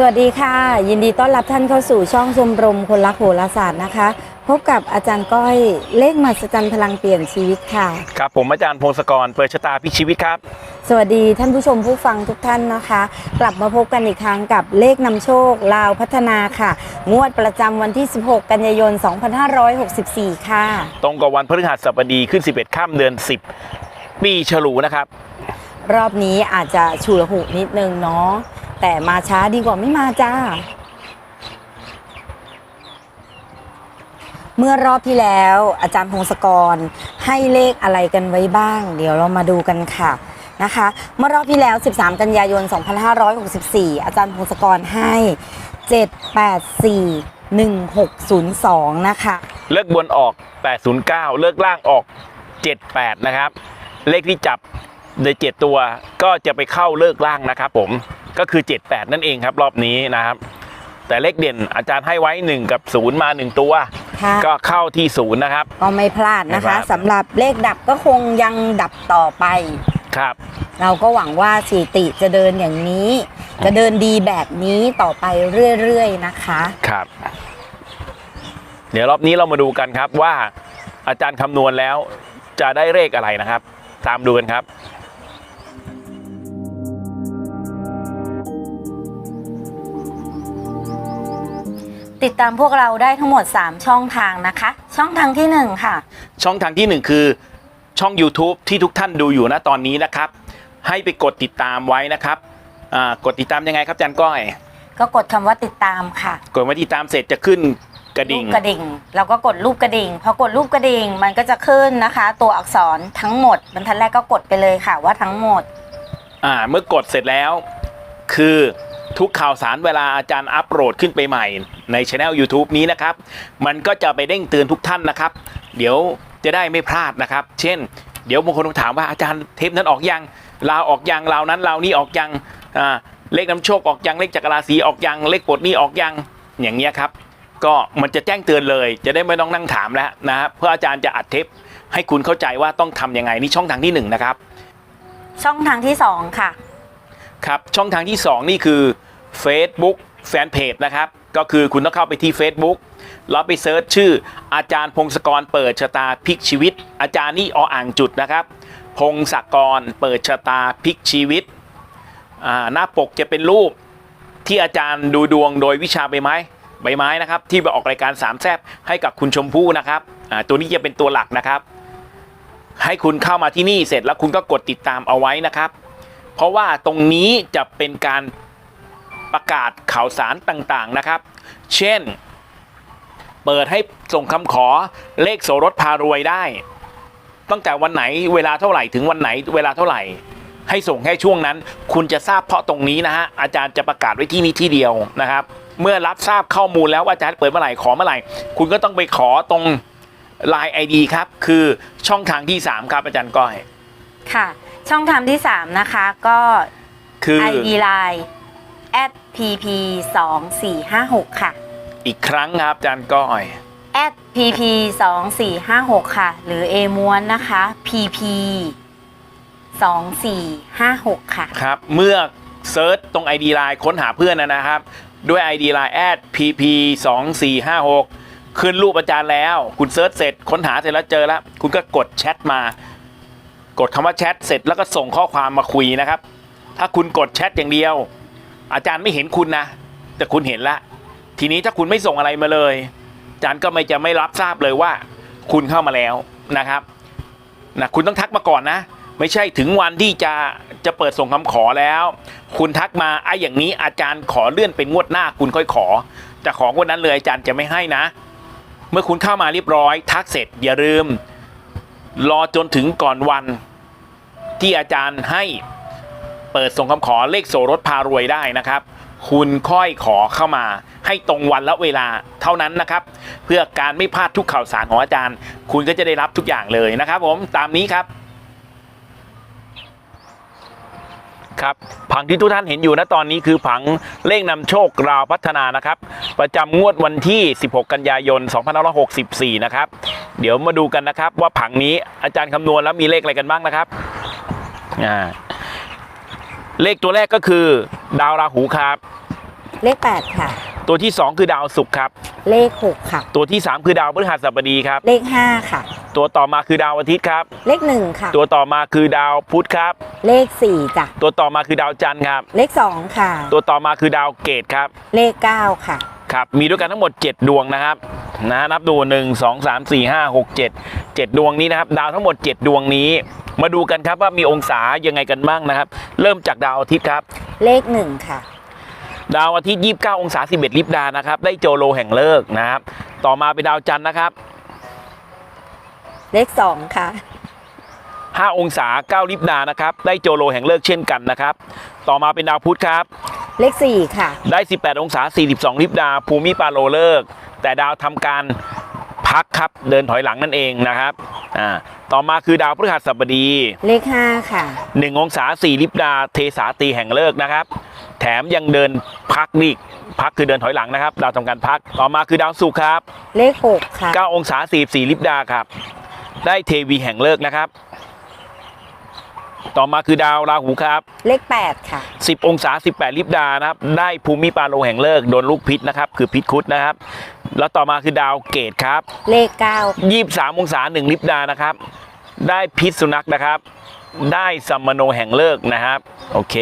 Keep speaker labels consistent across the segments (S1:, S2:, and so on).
S1: สวัสดีค่ะ ยินดีต้อนรับท่านเข้าสู่ช่องชมรมคนรักโหราศาสตร์นะคะ พบกับอาจารย์ก้อยเลขมหัศจรรย์พลังเปลี่ยนชีวิตค่ะ
S2: ครับผมอาจารย์พงศกรเปิดชะตาพิชีวิตครับ
S1: สวัสดีท่านผู้ชมผู้ฟังทุกท่านนะคะ กลับมาพบกันอีกครั้งกับเลขนำโชค ลาวพัฒนาค่ะ งวดประจำวันที่ 16 กันยายน 2564 ค่ะ
S2: ตรงกับวันพฤหัสบดีขึ้น 11ข้ามเดือน 10 ปีฉลูนะครับ
S1: รอบนี้อาจจะฉุลหุนิดนึงเนาะ แต่มาช้าดีกว่าไม่มาจ้า เมื่อรอบที่แล้ว อาจารย์พงศกรให้เลขอะไรกันไว้บ้าง เดี๋ยวเรามาดูกันค่ะนะคะ เมื่อรอบที่แล้ว 13 กันยายน 2564 อาจารย์พงศกรให้ 784 1602 นะคะ
S2: เลิกบนออก 809 เลิกล่างออก 78 นะครับ เลขที่จับใน 7 ตัวก็จะไปเข้าเลิกล่างนะครับผม ก็คือ 78 นั่นเองครับรอบนี้นะครับ แต่เลขเด่นอาจารย์ให้ไว้ 1 กับ 0 มา 1 ตัว
S1: ค่ะ
S2: ก็เข้าที่ 0 นะครับ
S1: ก็ไม่พลาดนะ
S2: ไม่พ
S1: คะ
S2: ลาด
S1: สำหรับเลขดับก็คงยังดับต่อไป
S2: ครับ
S1: เราก็หวังว่าสถิติจะเดินอย่างนี้ จะเดินดีแบบนี้ต่อไปเรื่อยๆนะคะ
S2: ครับ เดี๋ยวรอบนี้เรามาดูกันครับว่าอาจารย์คำนวณแล้วจะได้เลขอะไรนะครับ ตามดูกันครับ
S1: ติดตามพวกเราได้ทั้งหมด 3 ช่องทางนะคะ ช่องทางที่ 1 ค่ะ
S2: ช่องทางที่หนึ่งคือช่อง YouTube ที่ทุกท่านดูอยู่ณตอนนี้นะครับ ให้ไปกดติดตามไว้นะครับอ่ากดติดตามยังไงครับอาจารย์ก้อย
S1: ก็กดคำว่าติดตามค่ะ
S2: กดมาติดตามเสร็จจะขึ้นกระ
S1: รู
S2: ดิ่ง
S1: ปกระดิ่งเราก็กดรูปกระดิ่งพอกดรูปกระดิ่งมันก็จะขึ้นนะคะ ตัวอักษรทั้งหมดบรรทัดแรกก็กดไปเลยค่ะว่าทั้งหมด
S2: อ่าเมื่อกดเสร็จแล้ว คือ ทุกข่าวสารเวลาอาจารย์อัปโหลดขึ้นไปใหม่ ในช anel YouTube นี้นะครับ มันก็จะไปเด้งเตือนทุกท่านนะครับ เดี๋ยวจะได้ไม่พลาดนะครับ เช่น เดี๋ยวบางคนถามว่าอาจารย์เทปนั้นออกยังลาวออกยังลาวนั้นลาวนี้ออกยังอ่าเลขน้ำโชคออกยังเลขจักรราศีออกยังเลขปลดหนี้ออกยังอย่างเงี้ยครับ ก็มันจะแจ้งเตือนเลย จะได้ไม่ต้องนั่งถามแล้วนะครับเพื่ออาจารย์จะอัดเทปให้คุณเข้าใจว่าต้องทำยังไงนี่ช่องทางที่หนึ่งนะครับ
S1: ช่องทางที่ 2 ค่ะ
S2: ครับช่องทางที่ 2 นี่คือ Facebook Fanpage นะครับ ก็คือคุณต้องเข้าไปที่ Facebook แล้วไปเซิร์ชชื่ออาจารย์พงศกรเปิดชะตาพลิกชีวิต อาจารย์นี่ออ่างจุดนะครับ พงศกรเปิดชะตาพลิกชีวิต หน้าปกจะเป็นรูปที่อาจารย์ดูดวงโดยวิชาใบไม้ใบไม้นะครับ ที่ไปออกรายการสามแซบให้กับคุณชมพู่นะครับตัวนี้จะเป็นตัวหลักนะครับ ให้คุณเข้ามาที่นี่เสร็จแล้วคุณก็กดติดตามเอาไว้นะครับ เพราะว่าตรงนี้จะเป็นการ ประกาศข่าวสารต่างๆนะครับ เช่น เปิดให้ส่งคำขอเลขโสรถพารวยได้ ตั้งแต่วันไหนเวลาเท่าไหร่ถึงวันไหนเวลาเท่าไหร่ ให้ส่งแค่ช่วงนั้น คุณจะทราบเพราะตรงนี้นะฮะอาจารย์จะประกาศไว้ที่นี่ที่เดียวนะครับ เมื่อรับทราบข้อมูลแล้วว่าอาจารย์เปิดเมื่อไหร่ขอเมื่อไหร่ คุณก็ต้องไปขอตรง Line ID ครับ คือช่องทางที่ 3 ครับอาจารย์ก้อย
S1: ค่ะ ช่องทางที่ 3 นะคะ ก็
S2: คือ
S1: ID Line at pp 2 4 5 6ค่ะ
S2: อีกครั้งครับอาจารย์ก้อย
S1: at pp 2 4 5 6ค่ะ หรือ A ม้วนนะคะ pp 2 4 5 6ค่ะ
S2: ครับ เมื่อเซิร์ชตรง ID Line ค้นหาเพื่อนนะครับ ด้วย ID Line แอด pp 2 4 5 6ขึ้นรูปอาจารย์แล้ว คุณเซิร์ชเสร็จค้นหาเสร็จแล้วเจอแล้ว คุณก็กดแชทมา กดคำว่าแชทเสร็จแล้วก็ส่งข้อความมาคุยนะครับ ถ้าคุณกดแชทอย่างเดียว อาจารย์ไม่เห็นคุณนะ แต่คุณเห็นละ ทีนี้ถ้าคุณไม่ส่งอะไรมาเลย อาจารย์ก็ไม่จะไม่รับทราบเลยว่า คุณเข้ามาแล้วนะครับนะคุณต้องทักมาก่อนนะ ไม่ใช่ถึงวันที่จะจะเปิดส่งคำขอแล้ว คุณทักมาไอ้อย่างนี้อาจารย์ขอเลื่อนเป็นงวดหน้าคุณค่อยขอจะของวดนั้นเลยอาจารย์จะไม่ให้นะ เมื่อคุณเข้ามาเรียบร้อย ทักเสร็จอย่าลืม รอจนถึงก่อนวันที่อาจารย์ให้ เปิดส่งคำขอเลขโสรถพารวยได้นะครับ คุณค่อยขอเข้ามาให้ตรงวันและเวลาเท่านั้นนะครับ เพื่อการไม่พลาดทุกข่าวสารของอาจารย์ คุณก็จะได้รับทุกอย่างเลยนะครับผมตามนี้ครับครับผังที่ทุกท่านเห็นอยู่นะตอนนี้คือผังเลขนำโชคราวพัฒนานะครับ ประจำงวดวันที่ 16 กันยายน 2564 นะครับ เดี๋ยวมาดูกันนะครับว่าผังนี้อาจารย์คำนวณแล้วมีเลขอะไรกันบ้างนะครับอ่า เลขตัวแรกก็คือ ดาวราหูครับ
S1: เลข 8 ค่ะ
S2: ตัวที่ 2 คือดาวศุกร์ครับ
S1: เลข 6 ค่ะ
S2: ตัวที่ 3 คือดาวพฤหัสบดีครับ
S1: เลข 5 ค่ะ
S2: ตัวต่อมาคือดาวอาทิตย์ครับ
S1: เลข 1 ค่ะ
S2: ตัวต่อมาคือดาวพุธครับ
S1: เลข 4 จ้ะ
S2: ตัวต่อมาคือดาวจันทร์ครับ
S1: เลข 2 ค่ะ
S2: ตัวต่อมาคือดาวเกตครับ
S1: เลข 9 ค่ะ
S2: ครับ มีด้วยกันทั้งหมด 7 ดวงนะครับ นะนับดู 1 2 3 4 5 6 7 7 ดวงนี้นะครับดาวทั้งหมด 7 ดวงนี้ มาดูกันครับว่ามีองศายังไงกันบ้างนะครับ เริ่มจากดาวอาทิตย์ครับ
S1: เลข1ค่ะ
S2: ดาวอาทิตย์ 29 องศา 11 ลิบดานะครับ ได้โจโลแห่งเลิกษ์นะครับ ต่อมาเป็นดาวจันทร์นะครับ
S1: เลข2ค่ะ
S2: 5 องศา 9 ลิบดานะครับ ได้โจโลแห่งเลิกษ์เช่นกันนะครับ ต่อมาเป็นดาวพุธครับ
S1: เลข 4 ค่ะ
S2: ได้ 18 องศา 42 ลิบดาภูมิปาโลเลิกษ์แต่ดาวทำการพักครับเดินถอยหลังนั่นเองนะครับอ่าต่อมาคือดาวพฤหัสบดี
S1: เลข 5 ค่ะ
S2: 1 องศา 4 ลิบดาเทสาตีแห่งเลิกษ์นะครับ แถมยังเดินพักนี่พักคือเดินถอยหลังนะครับ ดาวทำการพักต่อมาคือดาวศุกร์ครับ
S1: เลข 6 ค่ะ
S2: 9 องศา 44 ลิบดาครับ ได้เทวีแห่งเลิกษ์นะครับ ต่อมาคือดาวราหูครับ
S1: เลข 8 ค่ะ
S2: 10 องศา 18 ลิบดานะครับ ได้ภูมิปาโลแห่งเลิกษ์โดนลูกพิษนะครับ คือพิษคุดนะครับ แล้วต่อมาคือดาวเกตครับ
S1: เลข 9
S2: 23 องศา 1 ลิบดานะครับ ได้พิษสุนัขนะครับ ได้สัมมโนแห่งเลิกษ์นะครับโอเค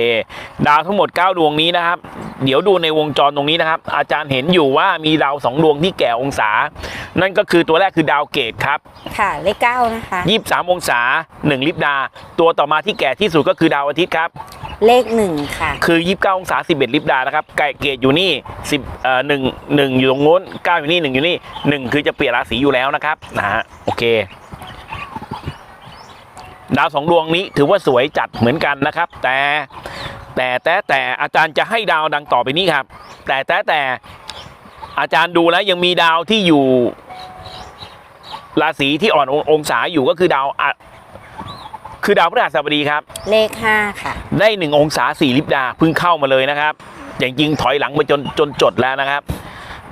S2: ดาวทั้งหมด 9 ดวงนี้นะครับ เดี๋ยวดูในวงจรตรงนี้นะครับ อาจารย์เห็นอยู่ว่ามีดาว2ดวงที่แก่องศา นั่นก็คือตัวแรกคือดาวเกตครับ
S1: ค่ะเลข9นะคะ
S2: 23องศา1ลิบดา ตัวต่อมาที่แก่ที่สุดก็คือดาวอาทิตย์ครับ
S1: เลข1ค่ะ
S2: คือ29องศา11ลิบดานะครับไก่เกตอยู่นี่10เอ่อ1 1อยู่ตรงโน้น9อยู่นี่1อยู่นี่1คือจะเปลี่ยนราศีอยู่แล้วนะครับนะฮะโอเค ดาวสองดวงนี้ถือว่าสวยจัดเหมือนกันนะครับ แต่แต่แต่แต่อาจารย์จะให้ดาวดังต่อไปนี้ครับ แต่แต่แต่อาจารย์ดูแล้วยังมีดาวที่อยู่ราศีที่อ่อนององศาอยู่ก็คือดาวอะคือดาวพฤหัสบดีครับ
S1: เลข5ค่ะ
S2: ได้หนึ่งองศาสี่ลิบดาเพิ่งเข้ามาเลยนะครับอย่างจริงถอยหลังไปจนจนจดแล้วนะครับ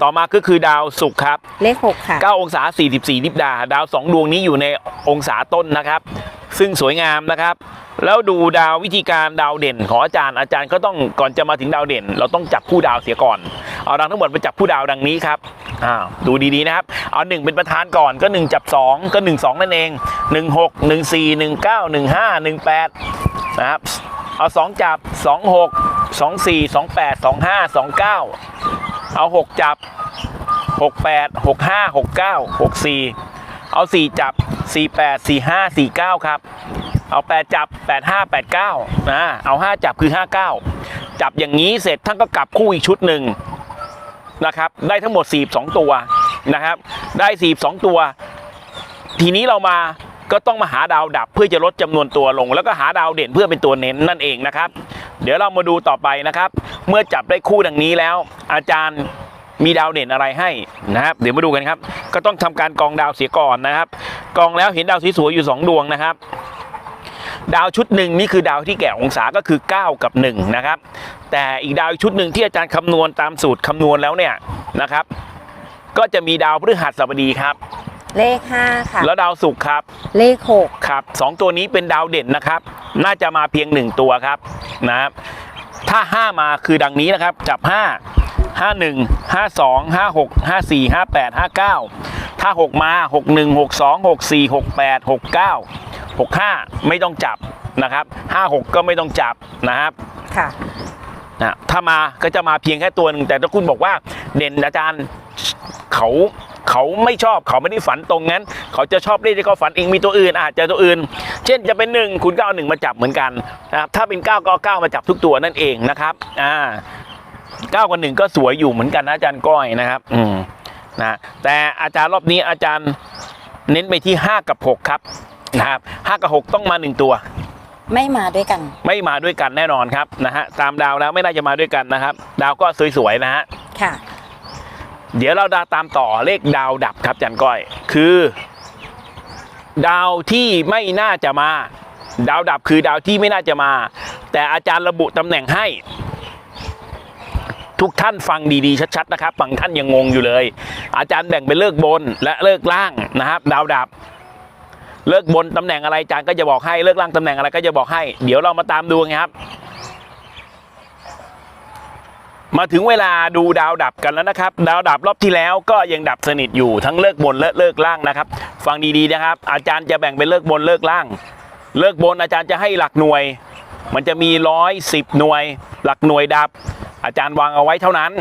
S2: ต่อมาก็คือดาวศุกร์ครับ
S1: เลข 6 ค่ะ
S2: 9 องศา 44ลิบดา ดาวสองดวงนี้อยู่ในองศาต้นนะครับ ซึ่งสวยงามนะครับ แล้วดูดาววิธีการดาวเด่นของอาจารย์อาจารย์ก็ต้องก่อนจะมาถึงดาวเด่น เราต้องจับผู้ดาวเสียก่อน เอาดังทั้งหมดมาจับผู้ดาวดังนี้ครับอ้าวดูดีๆนะครับ เอา 1 เป็นประธานก่อนก็ 1 จับ 2 ก็ 1 2 นั่นเอง 1 6 1 4 1 9 1 5 1 8 นะครับเอา 2 จับ 2 6 2 4 2 8 2 5 2 9 เอา 6 จับ 6 8 6 5 6 9 6 4 เอา 4 จับ 4 8 4 5 4 9 ครับ เอา 8 จับ 8 5 8 9นะเอา 5 จับคือ 5 9 จับอย่างนี้เสร็จท่านก็กลับคู่อีกชุดหนึ่งนะครับ ได้ทั้งหมด 42 ตัวนะครับ ได้ 42 ตัว ทีนี้เรามาก็ต้องมาหาดาวดับเพื่อจะลดจำนวนตัวลง แล้วก็หาดาวเด่นเพื่อเป็นตัวเน้นนั่นเองนะครับ เดี๋ยวเรามาดูต่อไปนะครับ เมื่อจับได้คู่ดังนี้แล้ว อาจารย์มีดาวเด่นอะไรให้นะครับ เดี๋ยวมาดูกันครับ ก็ต้องทำการกองดาวเสียก่อนนะครับ กองแล้วเห็นดาวสวยๆอยู่สองดวงนะครับ ดาวชุดหนึ่งนี่คือดาวที่แก่องศาก็คือ 9 กับ 1 นะครับ แต่อีกดาวอีกชุดหนึ่งที่อาจารย์คำนวณตามสูตรคำนวณแล้วเนี่ยนะครับ ก็จะมีดาวพฤหัสบดีครับ
S1: เลข5ค่ะ
S2: แล้วดาวศุกร์ครับ
S1: เลข6
S2: ครับสองตัวนี้เป็นดาวเด่นนะครับ น่าจะมาเพียงหนึ่งตัวครับนะครับถ้า5มาคือดังนี้นะครับ จับ5 51 52 56 54 58 59ถ้า6มา61 62 64 68 69 65ไม่ต้องจับนะครับ56ก็ไม่ต้องจับนะครับ
S1: ค่ะ
S2: นะถ้ามาก็จะมาเพียงแค่ตัวหนึ่งแต่ถ้าคุณบอกว่าเด่นอาจารย์เขา เขาไม่ชอบเขาไม่ได้ฝันตรงนั้น เขาจะชอบเลขที่เขาฝันเองมีตัวอื่นอาจจะตัวอื่น เช่นจะเป็นหนึ่งคุณก็เอาหนึ่งมาจับเหมือนกันนะครับถ้าเป็นเก้าก็เอาเก้ามาจับทุกตัวนั่นเองนะครับอ่าเก้ากับหนึ่งก็สวยอยู่เหมือนกันนะอาจารย์ก้อยนะครับอืมนะแต่อาจารย์รอบนี้อาจารย์เน้นไปที่ห้ากับหกครับนะครับห้ากับหกต้องมาหนึ่งตัว
S1: ไม่มาด้วยกัน
S2: ไม่มาด้วยกันแน่นอนครับนะฮะตามดาวแล้วไม่น่าจะมาด้วยกันนะครับ ดาวก็สวยๆนะฮะ
S1: ค่ะ
S2: เดี๋ยวเราดาตามต่อเลขดาวดับครับจันก้อย คือ ดาวที่ไม่น่าจะมา ดาวดับคือดาวที่ไม่น่าจะมา แต่อาจารย์ระบุตำแหน่งให้ ทุกท่านฟังดีๆชัดๆนะครับบางท่านยังงงอยู่เลย อาจารย์แบ่งเป็นเลิกบนและเลิกล่างนะครับ ดาวดับ เลิกบนตำแหน่งอะไรอาจารย์ก็จะบอกให้เลิกล่างตำแหน่งอะไรก็จะบอกให้ เดี๋ยวเรามาตามดูไงครับ มาถึงเวลาดูดาวดับกันแล้วนะครับ ดาวดับรอบที่แล้วก็ยังดับสนิทอยู่ทั้งเลิกบนและเลิกล่างนะครับ ฟังดีๆนะครับ อาจารย์จะแบ่งเป็นเลิกบนเลิกล่าง เลิกบนอาจารย์จะให้หลักหน่วย มันจะมีร้อยสิบหน่วย หลักหน่วยดับ อาจารย์วางเอาไว้เท่านั้น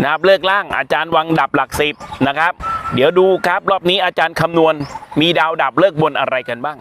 S2: นะครับเลิกล่างอาจารย์วางดับหลักสิบนะครับ เดี๋ยวดูครับรอบนี้อาจารย์คำนวณมีดาวดับเลิกบนอะไรกันบ้าง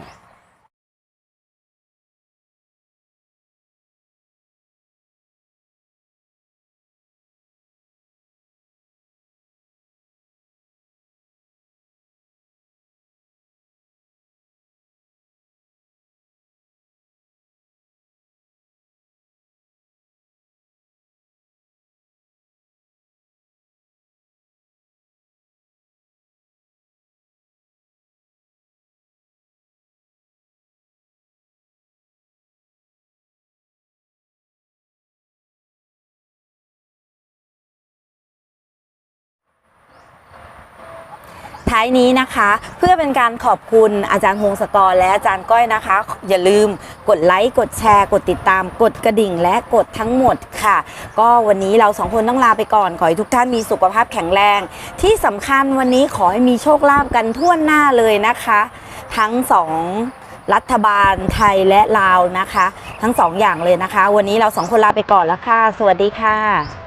S2: า
S1: ยนี้นะคะ เพื่อเป็นการขอบคุณอาจารย์พงศกรและอาจารย์ก้อยนะคะ อย่าลืมกดไลค์กดแชร์กดติดตาม กดกระดิ่งและกดทั้งหมดค่ะ ก็วันนี้เราสองคนต้องลาไปก่อน ขอให้ทุกท่านมีสุขภาพแข็งแรง ที่สำคัญวันนี้ขอให้มีโชคลาภกันทั่วหน้าเลยนะคะ ทั้งสองรัฐบาลไทยและลาวนะคะ ทั้งสองอย่างเลยนะคะ วันนี้เราสองคนลาไปก่อนแล้วค่ะ สวัสดีค่ะ